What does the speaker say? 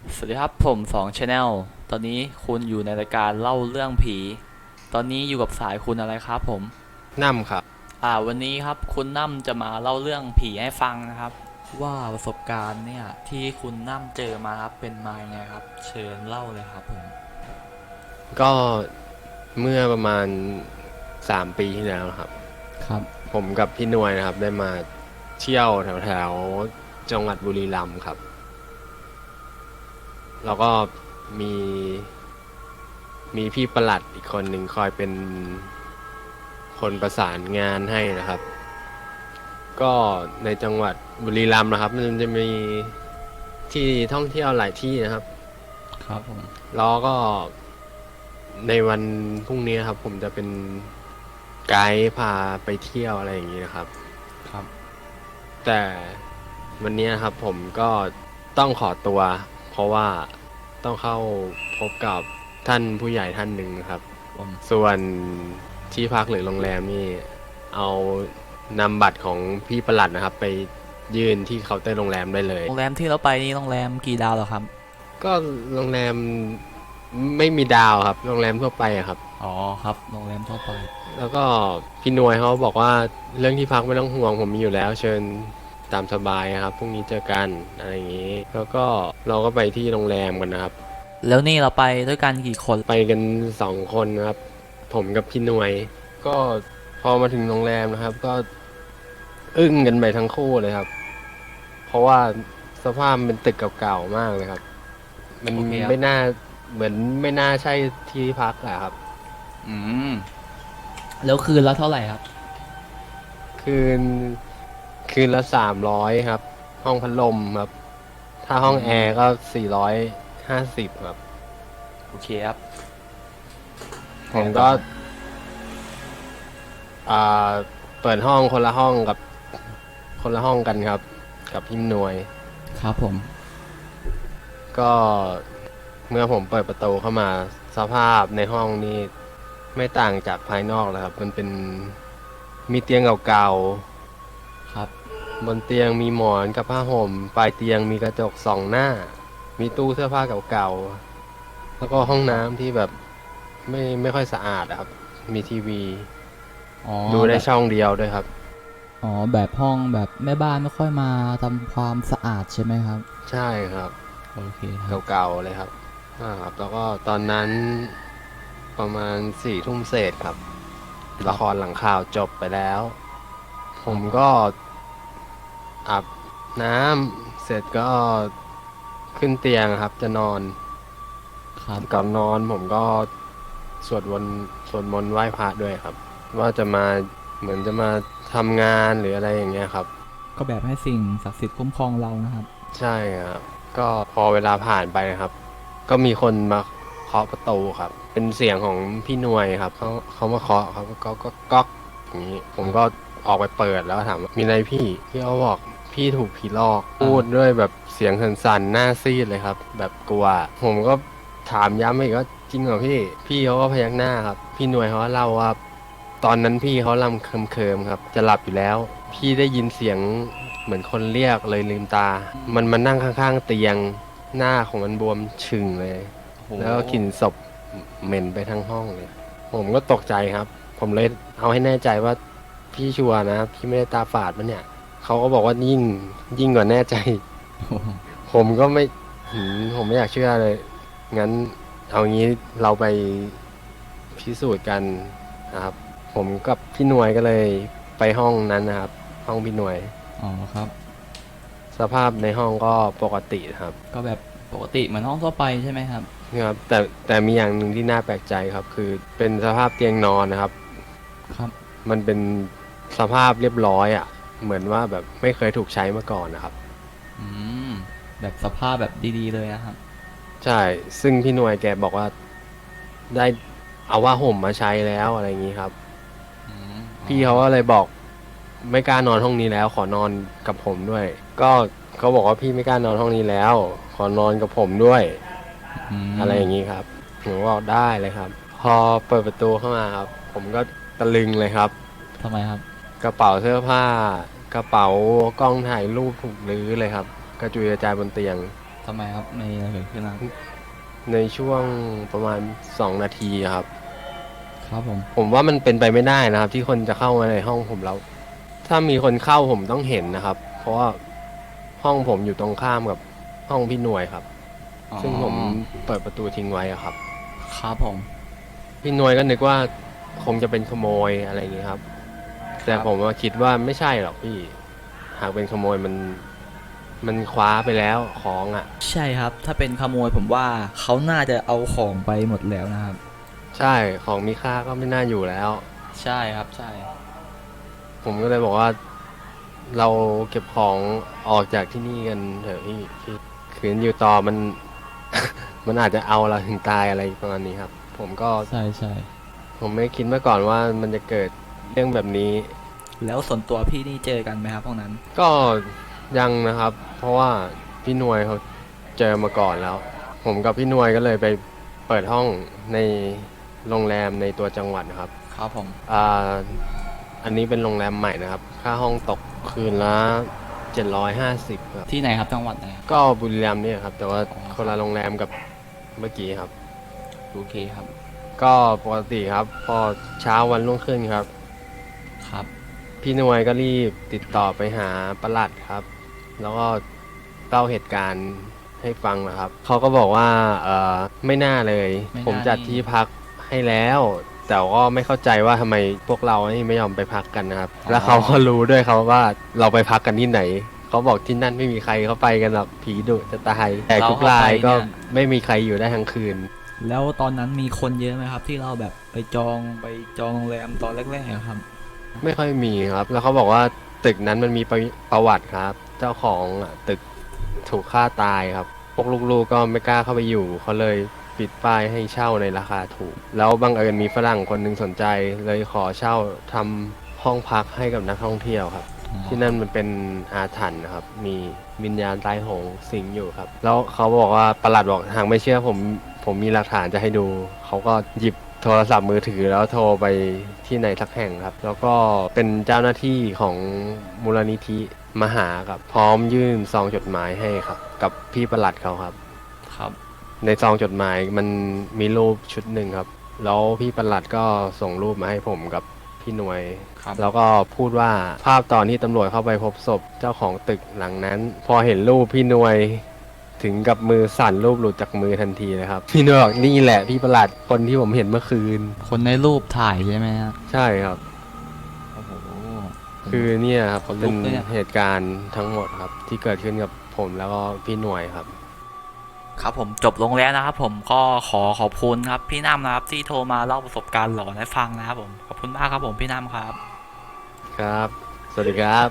สวัสดีครับผมสองชาแนลตอนนี้คุณอยู่ในรายการเล่าเรื่องผี ตอนนี้อยู่กับสายคุณอะไรครับผมน่ำครับ อ่าวันนี้ครับคุณน้ำจะมาเล่าเรื่องผีให้ฟังนะครับ ว่าประสบการณ์เนี่ยที่คุณน้ำเจอมาครับเป็นมายังไงครับ เชิญเล่าเลยครับผมก็เมื่อประมาณสามปีที่แล้วนะครับ ครับผมกับพี่นวยนะครับ ได้มาเที่ยวแถวๆจังหวัดบุรีรัมย์ครับ แล้วก็มีมีพี่ประหลัดอีกคนหนึ่งคอยเป็นคนประสานงานให้นะครับ ก็ในจังหวัดบุรีรัมย์นะครับ มันจะมีที่ท่องเที่ยวหลายที่นะครับ ครับผมแล้วก็ในวันพรุ่งนี้ครับ ผมจะเป็นไกด์พาไปเที่ยวอะไรอย่างนี้นะครับ ครับ แต่วันนี้นะครับผมก็ต้องขอตัว เพราะว่าต้องเข้าพบกับท่านผู้ใหญ่ท่านหนึ่งนะครับ ผมส่วนที่พักหรือโรงแรมนี่เอานำบัตรของพี่ประหลัดนะครับ ไปยื่นที่เคาน์เตอร์โรงแรมได้เลย โรงแรมที่เราไปนี่โรงแรมกี่ดาวเหรอครับ ก็โรงแรมไม่มีดาวครับ โรงแรมทั่วไปอะครับ อ๋อครับ โรงแรมทั่วไป แล้วก็พี่นวยเขาบอกว่าเรื่องที่พักไม่ต้องห่วงผมมีอยู่แล้ว เชิญ ตามสบายครับพรุ่งนี้เจอกันอะไรอย่างนี้ แล้วก็เราก็ไปที่โรงแรมกันนะครับ แล้วนี่เราไปด้วยกันกี่คน ไปกันสองคนนะครับ ผมกับพี่นวย ก็พอมาถึงโรงแรมนะครับ ก็อึ้งกันไปทั้งคู่เลยครับ เพราะว่าสภาพมันเป็นตึกเก่าๆมากเลยครับ มันโอเคครับ ไม่น่าเหมือนไม่น่าใช่ที่พักอะครับ อืมแล้วคืนละเท่าไหร่ครับ คืน คืนละสามร้อยครับ ห้องพัดลมครับ ถ้าห้องแอร์ก็สี่ร้อยห้าสิบครับ โอเคครับ ผมก็ อ่า เปิดห้องคนละห้องกับ คนละห้องกันครับ กับพิมหนวย ครับผม ก็เมื่อผมเปิดประตูเข้ามาสภาพในห้องนี้ ไม่ต่างจากภายนอกเลยครับ มันเป็นมีเตียงเก่าๆครั บบนเตียงมีหมอนกับผ้าห่ม ปลายเตียงมีกระจกสองหน้า มีตู้เสื้อผ้าเก่าๆ แล้วก็ห้องน้ำที่แบบไม่ไม่ค่อยสะอาดอะครับ มีทีวี อ๋อดูได้แบบช่องเดียวด้วยครับ อ๋อแบบห้องแบบแม่บ้านไม่ค่อยมาทำความสะอาดใช่ไหมครับ ใช่ครับ โอเคครับ เก่าๆเลยครับอ่าครับ แล้วก็ตอนนั้นประมาณสี่ทุ่มเศษครับ ละครหลังข่าวจบไปแล้ว ผมก็ อาบน้ำเสร็จก็ขึ้นเตียงครับ จะนอนครับก่อนนอนผมก็สวดวนต์สวดมนต์ไหว้พระด้วยครับ ว่าจะมาเหมือนจะมาทำงานหรืออะไรอย่างเงี้ยครับ ก็แบบให้สิ่งศักดิ์สิทธิ์คุ้มครองเรานะครับ ใช่ครับก็พอเวลาผ่านไปนะครับ ก็มีคนมาเคาะประตูครับ เป็นเสียงของพี่หนวยครับเขาเขามาเคาะเขาก็ก็ก็ก๊อกอย่างนี้ผมก็ ออกไปเปิดแล้วถามว่ามีอะไรพี่พี่เขาบอกพี่ถูกผีหลอก พูดด้วยแบบเสียงสั่นๆหน้าซีดเลยครับ แบบกลัว ผมก็ถามย้ำอีกว่าจริงเหรอพี่ พี่เขาก็พยักหน้าครับ พี่หนวยเขาก็เล่าว่า ตอนนั้นพี่เขาลำเคิมๆครับ จะหลับอยู่แล้ว พี่ได้ยินเสียงเหมือนคนเรียกเลยลืมตา มันมานั่งข้างๆเตียงหน้าของมันบวมฉึ่งเลย แล้วก็กลิ่นศพเหม็นไปทั้งห้องเลย ผมก็ตกใจครับ ผมเลยเอาให้แน่ใจว่า พี่ชัวร์นะพี่ไม่ได้ตาฝาดปะเนี่ยเขาก็บอกว่ายิ่งยิ่งกว่าแน่ใจผมก็ไม่หืมผมไม่อยากเชื่อเลย งั้นเอางี้เราไปพิสูจน์กันนะครับ ผมกับพี่หนวยก็เลยไปห้องนั้นนะครับ ห้องพี่หนวย อ๋อครับ สภาพในห้องก็ปกติครับก็แบบปกติเหมือนห้องทั่วไปใช่ไหมครับ นะครับ แต่แต่มีอย่างหนึ่งที่น่าแปลกใจครับ คือเป็นสภาพเตียงนอนนะครับ ครับ มันเป็น สภาพเรียบร้อยอะ่ะ เหมือนว่าแบบไม่เคยถูกใช้มาก่อนนะครับ อืม แบบสภาพแบบดีๆเลยนะครับ ใช่ ซึ่งพี่หน่วยแกบอกว่าได้เอาว่าห่มมาใช้แล้วอะไรอย่างนี้ครับ อืมพี่เขาก็เลยบอกไม่กล้านอนห้องนี้แล้ว ขอนอนกับผมด้วย ก็เขาบอกว่าพี่ไม่กล้านอนห้องนี้แล้ว ขอนอนกับผมด้วย มอะไรอย่างนี้ครับผมก็บอกได้เลยครับ พอเปิดประตูเข้ามาครับ ผมก็ตะลึงเลยครับ ทำไมครับ กระเป๋าเสื้อผ้า กระเป๋ากล้องถ่ายรูปถูกรื้อเลยครับ กระจุยกระจายบนเตียงอทำไมครับมีอะไรเกิดขึ้นนะในช่วงประมาณ 2 นาทีครับ ครับผม ผมว่ามันเป็นไปไม่ได้นะครับ ที่คนจะเข้ามาในห้องผมแล้ว ถ้ามีคนเข้าผมต้องเห็นนะครับ เพราะว่าห้องผมอยู่ตรงข้ามกับห้องพี่หน่วยครับซึ่งผมเปิดประตูทิ้งไว้อะครับ ครับผม พี่หน่วยก็นึกว่าคงจะเป็นขโมยอะไรอย่างนี้ครับ แต่ผมว่าคิดว่าไม่ใช่หรอกพี่ หากเป็นขโมยมันมันคว้าไปแล้วของอะ ใช่ครับ ถ้าเป็นขโมยผมว่าเขาน่าจะเอาของไปหมดแล้วนะครับ ใช่ของมีค่าก็ไม่น่าอยู่แล้ว ใช่ครับใช่ ผมก็เลยบอกว่า เราเก็บของออกจากที่นี่กันเถอะพี่พี่ขืนอยู่ต่อมัน มันอาจจะเอาเราถึงตายอะไรประมาณนี้ครับ ผมก็ใช่ใช่ผมไม่คิดมาก่อนว่ามันจะเกิด เรื่องแบบนี้ แล้วส่วนตัวพี่นี่เจอกันไหมครับพวกนั้น ก็ยังนะครับ เพราะว่าพี่หนวยเขาเจอมาก่อนแล้ว ผมกับพี่หนวยก็เลยไปเปิดห้องในโรงแรมในตัวจังหวัดนะครับครับผม อ่าอันนี้เป็นโรงแรมใหม่นะครับ ค่าห้องตกคืนละ750ครับ ที่ไหนครับจังหวัดไหนครับก็บุรีรัมย์เนี่ยครับ แต่ว่าอ๋อคนละโรงแรมกับเมื่อกี้ครับ โอเคครับ ก็ปกติครับ พอเช้าวันรุ่งขึ้นครับ ครับ พี่หนวยก็รีบติดต่อไปหาประหลัดครับ แล้วก็เล่าเหตุการณ์ให้ฟังนะครับ เขาก็บอกว่าเออไม่น่าเลย ไม่น่าผมจัดนี่ ที่พักให้แล้ว แต่ก็ไม่เข้าใจว่าทำไมพวกเรานี่ไม่ยอมไปพักกันนะครับ แล้วเขาก็รู้ด้วยครับว่าเราไปพักกันที่ไหน เขาบอกที่นั่นไม่มีใครเขาไปกันหรอกผีดุจะตายแต่ทุกรายก็ไม่มีใครอยู่ได้ทั้งคืน แล้วตอนนั้นมีคนเยอะไหมครับ ที่เราแบบไปจองไปจองโรงแรมตอนแรกๆอะครับ ไม่ค่อยมีครับ แล้วเขาบอกว่าตึกนั้นมันมีประประวัติครับ เจ้าของอะตึกถูกฆ่าตายครับ พวกลูกๆก็ไม่กล้าเข้าไปอยู่เขาเลยปิดป้ายให้เช่าในราคาถูก แล้วบังเอิญมีฝรั่งคนหนึ่งสนใจ เลยขอเช่าทำห้องพักให้กับนักท่องเที่ยวครับ ที่นั่นมันเป็นอาถรรพ์นะครับ มีวิญญาณตายโหงสิงอยู่ครับ แล้วเขาบอกว่าประหลัดบอกหากไม่เชื่อผม ผมมีหลักฐานจะให้ดู เขาก็หยิบ โทรศัพท์มือถือแล้วโทรไปที่ไหนสักแห่งครับ แล้วก็เป็นเจ้าหน้าที่ของมูลนิธิมาหาครับพร้อมยื่นซองจดหมายให้ครับ กับพี่ประหลัดเขาครับ ครับ ในซองจดหมายมันมีรูปชุดหนึ่งครับ แล้วพี่ประหลัดก็ส่งรูปมาให้ผมกับพี่หน่วย ครับ แล้วก็พูดว่าภาพตอนที่ตำรวจเข้าไปพบศพเจ้าของตึกหลังนั้น พอเห็นรูปพี่หน่วย ถึงกับมือสั่นรูปหลุดจากมือทันทีเลยครับพี่หน่วยบอกนี่แหละพี่ประหลัดคนที่ผมเห็นเมื่อคืน คนในรูปถ่ายใช่ไหมครับใช่ครับ โอ้โห คือเนี่ยครับขนลุเป็นกเลยอะ เหตุการณ์ทั้งหมดครับ ที่เกิดขึ้นกับผมแล้วก็พี่หน่วยครับ ครับผมจบลงแล้วนะครับ ผมก็ขอขอบคุณครับพี่น้ำนะครับที่โทรมาเล่าประสบการณ์หลอนให้ฟังนะครับผมขอบคุณมากครับผมพี่น้ำครับ ครับ สวัสดีครับ